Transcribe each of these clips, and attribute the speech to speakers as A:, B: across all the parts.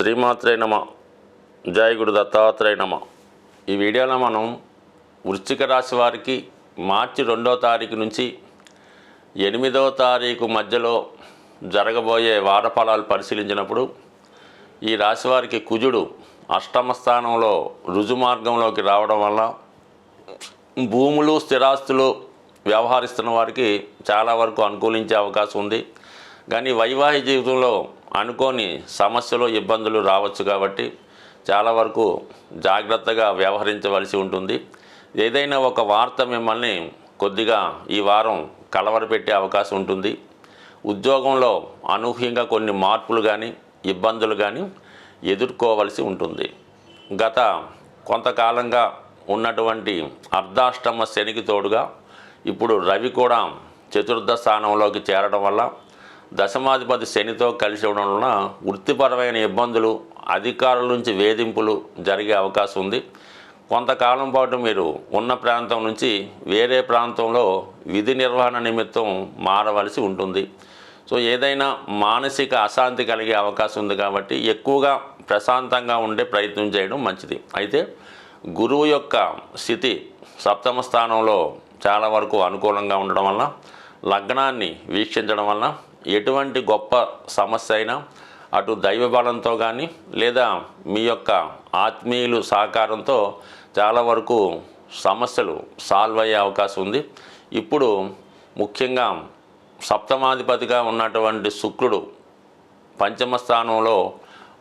A: శ్రీమాత్రే నమ. జయ దత్తాత్రేయ నమ. ఈ వీడియోలో మనం వృశ్చిక రాశి వారికి మార్చి రెండో తారీఖు నుంచి ఎనిమిదవ తారీఖు మధ్యలో జరగబోయే వారఫలాలు పరిశీలించినప్పుడు ఈ రాశి వారికి కుజుడు అష్టమ స్థానంలో రుజుమార్గంలోకి రావడం వల్ల భూములు స్థిరాస్తులు వ్యవహరిస్తున్న వారికి చాలా వరకు అనుకూలించే అవకాశం ఉంది. కానీ వైవాహిక జీవితంలో అనుకోని సమస్యలు ఇబ్బందులు రావచ్చు కాబట్టి చాలా వరకు జాగ్రత్తగా వ్యవహరించవలసి ఉంటుంది. ఏదైనా ఒక వార్త మిమ్మల్ని కొద్దిగా ఈ వారం కలవరపెట్టే అవకాశం ఉంటుంది. ఉద్యోగంలో అనూహ్యంగా కొన్ని మార్పులు కానీ ఇబ్బందులు కానీ ఎదుర్కోవలసి ఉంటుంది. గత కొంతకాలంగా ఉన్నటువంటి అర్ధాష్టమ శనికి తోడుగా ఇప్పుడు రవి కూడా చతుర్థ స్థానంలోకి చేరడం వల్ల దశమాధిపతి శనితో కలిసి ఉండడం వలన వృత్తిపరమైన ఇబ్బందులు అధికారుల నుంచి వేధింపులు జరిగే అవకాశం ఉంది. కొంతకాలం పాటు మీరు ఉన్న ప్రాంతం నుంచి వేరే ప్రాంతంలో విధి నిర్వహణ నిమిత్తం మారవలసి ఉంటుంది. సో ఏదైనా మానసిక అశాంతి కలిగే అవకాశం ఉంది కాబట్టి ఎక్కువగా ప్రశాంతంగా ఉండే ప్రయత్నం చేయడం మంచిది. అయితే గురువు యొక్క స్థితి సప్తమ స్థానంలో చాలా వరకు అనుకూలంగా ఉండడం వల్ల లగ్నాన్ని వీక్షించడం వల్ల ఎటువంటి గొప్ప సమస్య అయినా అటు దైవబలంతో కానీ లేదా మీ యొక్క ఆత్మీయులు సహకారంతో చాలా వరకు సమస్యలు సాల్వ్ అయ్యే అవకాశం ఉంది. ఇప్పుడు ముఖ్యంగా సప్తమాధిపతిగా ఉన్నటువంటి శుక్రుడు పంచమ స్థానంలో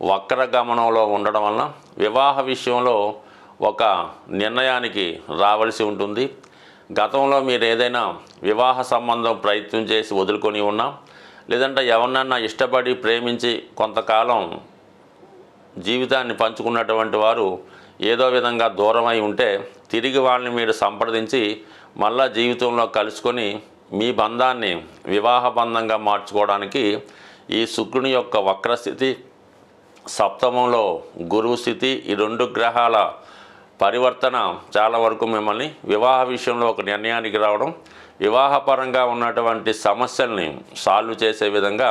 A: వక్ర గమనంలో ఉండడం వలన వివాహ విషయంలో ఒక నిర్ణయానికి రావలసి ఉంటుంది. గతంలో మీరు ఏదైనా వివాహ సంబంధం ప్రయత్నం చేసి వదులుకొని ఉన్నా లేదంటే ఎవరినన్నా ఇష్టపడి ప్రేమించి కొంతకాలం జీవితాన్ని పంచుకున్నటువంటి వారు ఏదో విధంగా దూరమై ఉంటే తిరిగి వాళ్ళని మీరు సంప్రదించి మళ్ళా జీవితంలో కలుసుకొని మీ బంధాన్ని వివాహ బంధంగా మార్చుకోవడానికి ఈ శుక్రుని యొక్క వక్రస్థితి సప్తమంలో గురువు స్థితి ఈ రెండు గ్రహాల పరివర్తన చాలా వరకు మిమ్మల్ని వివాహ విషయంలో ఒక నిర్ణయానికి రావడం వివాహపరంగా ఉన్నటువంటి సమస్యల్ని సాల్వ్ చేసే విధంగా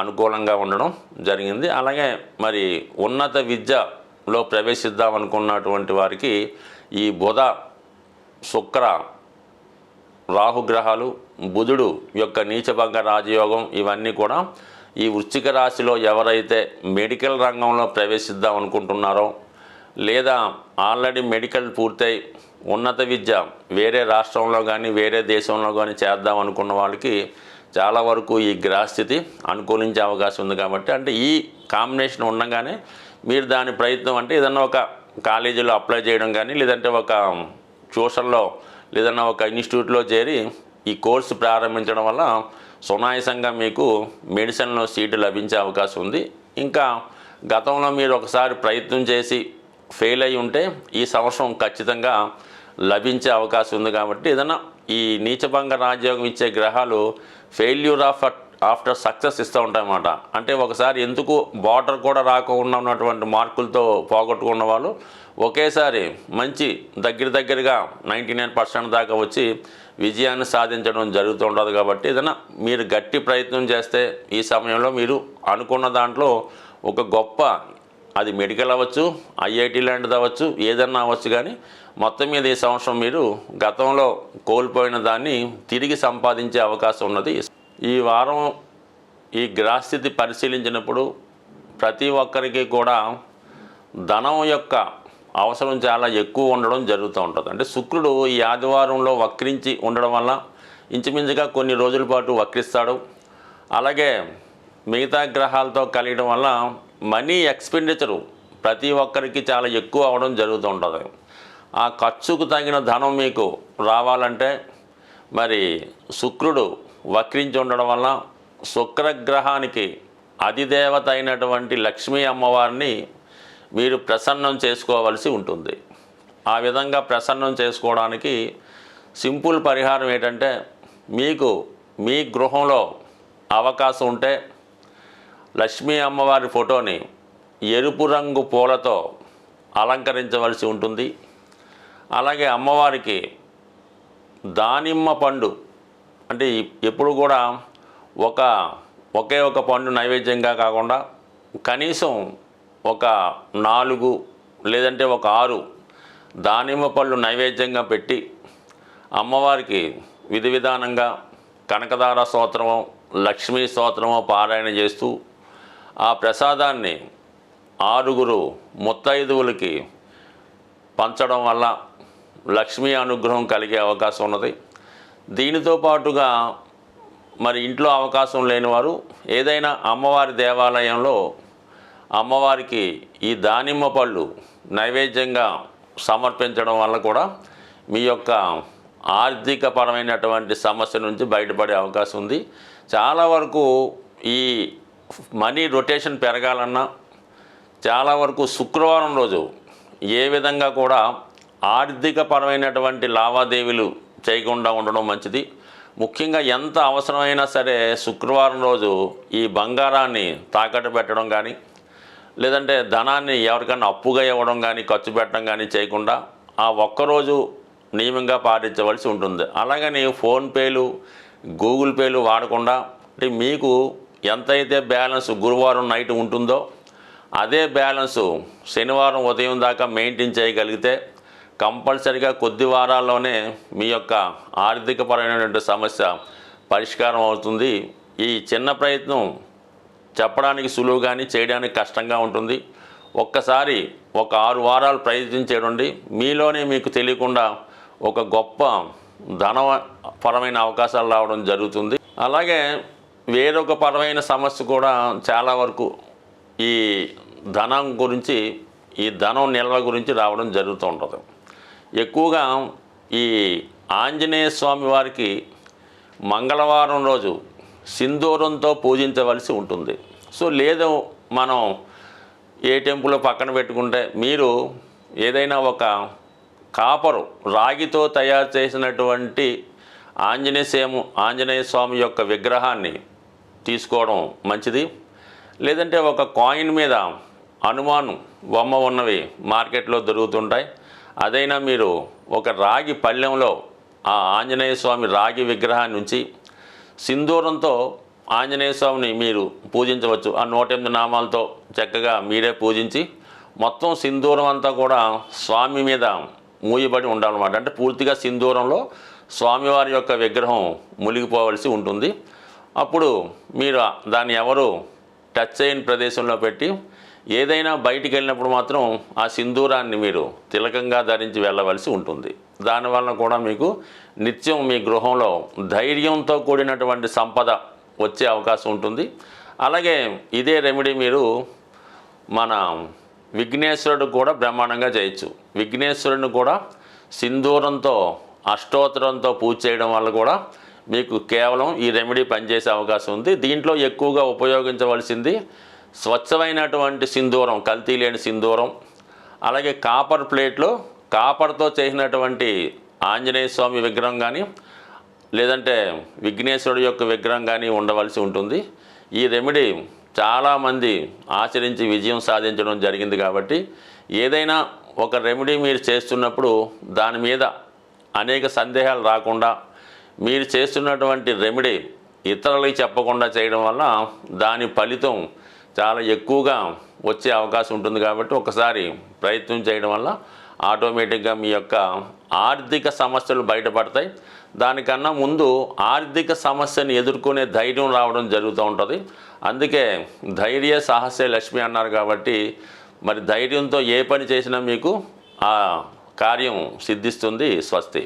A: అనుకూలంగా ఉండడం జరిగింది. అలాగే మరి ఉన్నత విద్యలో ప్రవేశిద్దాం అనుకున్నటువంటి వారికి ఈ బుధ శుక్ర రాహుగ్రహాలు బుధుడు యొక్క నీచభంగ రాజయోగం ఇవన్నీ కూడా ఈ వృశ్చిక రాశిలో ఎవరైతే మెడికల్ రంగంలో ప్రవేశిద్దాం అనుకుంటున్నారో లేదా ఆల్రెడీ మెడికల్ పూర్తయి ఉన్నత విద్య వేరే రాష్ట్రంలో కానీ వేరే దేశంలో కానీ చేద్దాం అనుకున్న వాళ్ళకి చాలా వరకు ఈ గ్రహస్థితి అనుకూలించే అవకాశం ఉంది కాబట్టి అంటే ఈ కాంబినేషన్ ఉండగానే మీరు దాని ప్రయత్నం అంటే ఏదన్నా ఒక కాలేజీలో అప్లై చేయడం కానీ లేదంటే ఒక ట్యూషన్లో లేదన్నా ఒక ఇన్స్టిట్యూట్లో చేరి ఈ కోర్సు ప్రారంభించడం వల్ల సునాయసంగా మీకు మెడిసిన్లో సీటు లభించే అవకాశం ఉంది. ఇంకా గతంలో మీరు ఒకసారి ప్రయత్నం చేసి ఫెయిల్ అయి ఉంటే ఈ సంవత్సరం ఖచ్చితంగా లభించే అవకాశం ఉంది కాబట్టి ఏదైనా ఈ నీచభంగ రాజ్యోగం ఇచ్చే గ్రహాలు ఫెయిల్యూర్ ఆఫ్ ఆఫ్టర్ సక్సెస్ ఇస్తూ ఉంటాయన్నమాట. అంటే ఒకసారి ఎందుకు బార్డర్ కూడా రాకుండా ఉన్నటువంటి మార్కులతో పోగొట్టుకున్న వాళ్ళు ఒకేసారి మంచి దగ్గర దగ్గరగా నైంటీ నైన్ పర్సెంట్ దాకా వచ్చి విజయాన్ని సాధించడం జరుగుతుంటుంది కాబట్టి ఏదైనా మీరు గట్టి ప్రయత్నం చేస్తే ఈ సమయంలో మీరు అనుకున్న దాంట్లో ఒక గొప్ప అది మెడికల్ అవ్వచ్చు ఐఐటి లాంటిది అవ్వచ్చు ఏదన్నా అవ్వచ్చు కానీ మొత్తం మీద ఈ సంవత్సరం మీరు గతంలో కోల్పోయిన దాన్ని తిరిగి సంపాదించే అవకాశం ఉన్నది. ఈ వారం ఈ గ్రహస్థితి పరిశీలించినప్పుడు ప్రతి ఒక్కరికి కూడా ధనం యొక్క అవసరం చాలా ఎక్కువ ఉండడం జరుగుతూ ఉంటుంది. అంటే శుక్రుడు ఈ ఆదివారంలో వక్రించి ఉండడం వల్ల ఇంచుమించుగా కొన్ని రోజుల పాటు వక్రిస్తాడు. అలాగే మిగతా గ్రహాలతో కలియడం వల్ల మనీ ఎక్స్పెండిచరు. ప్రతి ఒక్కరికి చాలా ఎక్కువ అవడం జరుగుతూ ఉంటుంది ఆ ఖర్చుకు తగిన ధనం మీకు రావాలంటే మరి శుక్రుడు వక్రించి ఉండడం వల్ల శుక్రగ్రహానికి అధిదేవత అయినటువంటి లక్ష్మీ అమ్మవారిని మీరు ప్రసన్నం చేసుకోవలసి ఉంటుంది. ఆ విధంగా ప్రసన్నం చేసుకోవడానికి సింపుల్ పరిహారం ఏంటంటే మీకు మీ గృహంలో అవకాశం ఉంటే లక్ష్మీ అమ్మవారి ఫోటోని ఎరుపు రంగు పూలతో అలంకరించవలసి ఉంటుంది. అలాగే అమ్మవారికి దానిమ్మ పండు అంటే ఎప్పుడు కూడా ఒక ఒకే ఒక పండు నైవేద్యంగా కాకుండా కనీసం ఒక నాలుగు లేదంటే ఒక ఆరు దానిమ్మ పళ్ళు నైవేద్యంగా పెట్టి అమ్మవారికి విధి విధానంగా కనకదార స్తోత్రము లక్ష్మీ స్తోత్రము పారాయణ చేస్తూ ఆ ప్రసాదాన్ని ఆరుగురు ముత్తైదువులకి పంచడం వల్ల లక్ష్మీ అనుగ్రహం కలిగే అవకాశం ఉన్నది. దీనితో పాటుగా మరి ఇంట్లో అవకాశం లేని వారు ఏదైనా అమ్మవారి దేవాలయంలో అమ్మవారికి ఈ దానిమ్మ పళ్ళు నైవేద్యంగా సమర్పించడం వల్ల కూడా మీ యొక్క ఆర్థికపరమైనటువంటి సమస్య నుంచి బయటపడే అవకాశం ఉంది. చాలా వరకు ఈ మనీ రొటేషన్ పెరగాలన్నా చాలా వరకు శుక్రవారం రోజు ఏ విధంగా కూడా ఆర్థికపరమైనటువంటి లావాదేవీలు చేయకుండా ఉండడం మంచిది. ముఖ్యంగా ఎంత అవసరమైనా సరే శుక్రవారం రోజు ఈ బంగారాన్ని తాకట్టు పెట్టడం కానీ లేదంటే ధనాన్ని ఎవరికైనా అప్పుగా ఇవ్వడం కానీ ఖర్చు పెట్టడం కానీ చేయకుండా ఆ ఒక్కరోజు నియమంగా పాటించవలసి ఉంటుంది. అలాగని ఫోన్పేలు గూగుల్ పేలు వాడకుండా అంటే మీకు ఎంతైతే బ్యాలెన్స్ గురువారం నైట్ ఉంటుందో అదే బ్యాలెన్స్ శనివారం ఉదయం దాకా మెయింటైన్ చేయగలిగితే కంపల్సరిగా కొద్ది వారాల్లోనే మీ యొక్క ఆర్థికపరమైనటువంటి సమస్య పరిష్కారం అవుతుంది. ఈ చిన్న ప్రయత్నం చెప్పడానికి సులువు కానీ చేయడానికి కష్టంగా ఉంటుంది. ఒక్కసారి ఒక ఆరు వారాలు ప్రయత్నం చేయండి. మీలోనే మీకు తెలియకుండా ఒక గొప్ప ధనపరమైన అవకాశాలు రావడం జరుగుతుంది. అలాగే వేరొక పరమైన సమస్య కూడా చాలా వరకు ఈ ధనం గురించి ఈ ధనం నిల్వ గురించి రావడం జరుగుతూ ఉంటుంది. ఎక్కువగా ఈ ఆంజనేయ స్వామి వారికి మంగళవారం రోజు సింధూరంతో పూజించవలసి ఉంటుంది. సో లేదు మనం ఏ టెంపుల్ పక్కన పెట్టుకుంటే మీరు ఏదైనా ఒక కాపరు రాగితో తయారు చేసినటువంటి ఆంజనేయ సేము ఆంజనేయ స్వామి యొక్క విగ్రహాన్ని తీసుకోవడం మంచిది. లేదంటే ఒక కాయిన్ మీద హనుమాను బొమ్మ ఉన్నవి మార్కెట్లో దొరుకుతుంటాయి. అదైనా మీరు ఒక రాగి పళ్ళెంలో ఆ ఆంజనేయ స్వామి రాగి విగ్రహాన్ని ఉంచి సింధూరంతో ఆంజనేయ స్వామిని మీరు పూజించవచ్చు. ఆ నూట ఎనిమిది నామాలతో చక్కగా మీరే పూజించి మొత్తం సింధూరం అంతా కూడా స్వామి మీద మూయబడి ఉండాలన్నమాట. అంటే పూర్తిగా సింధూరంలో స్వామివారి యొక్క విగ్రహం మునిగిపోవలసి ఉంటుంది. అప్పుడు మీరు దాన్ని ఎవరు టచ్ చేయని ప్రదేశంలో పెట్టి ఏదైనా బయటికి వెళ్ళినప్పుడు మాత్రం ఆ సింధూరాన్ని మీరు తిలకంగా ధరించి వెళ్ళవలసి ఉంటుంది. దానివల్ల కూడా మీకు నిత్యం మీ గృహంలో ధైర్యంతో కూడినటువంటి సంపద వచ్చే అవకాశం ఉంటుంది. అలాగే ఇదే రెమెడీ మీరు మన విఘ్నేశ్వరుడు కూడా బ్రహ్మాండంగా చేయొచ్చు విఘ్నేశ్వరుడిని కూడా సింధూరంతో అష్టోత్తరంతో పూజ చేయడం వల్ల కూడా మీకు కేవలం ఈ రెమెడీ పనిచేసే అవకాశం ఉంది. దీంట్లో ఎక్కువగా ఉపయోగించవలసింది స్వచ్ఛమైనటువంటి సింధూరం కల్తీ లేని సింధూరం అలాగే కాపర్ ప్లేట్లో కాపర్తో చేసినటువంటి ఆంజనేయ స్వామి విగ్రహం కానీ లేదంటే విఘ్నేశ్వరుడు యొక్క విగ్రహం కానీ ఉండవలసి ఉంటుంది. ఈ రెమెడీ చాలామంది ఆచరించి విజయం సాధించడం జరిగింది కాబట్టి ఏదైనా ఒక రెమెడీ మీరు చేస్తున్నప్పుడు దాని మీద అనేక సందేహాలు రాకుండా మీరు చేస్తున్నటువంటి రెమెడీ ఇతరులకి చెప్పకుండా చేయడం వల్ల దాని ఫలితం చాలా ఎక్కువగా వచ్చే అవకాశం ఉంటుంది కాబట్టి ఒకసారి ప్రయత్నం చేయడం వల్ల ఆటోమేటిక్గా మీ యొక్క ఆర్థిక సమస్యలు బయటపడతాయి. దానికన్నా ముందు ఆర్థిక సమస్యని ఎదుర్కొనే ధైర్యం రావడం జరుగుతూ ఉంటుంది. అందుకే ధైర్య సాహసే లక్ష్మి అన్నారు కాబట్టి మరి ధైర్యంతో ఏ పని చేసినా మీకు ఆ కార్యం సిద్ధిస్తుంది స్వస్తి.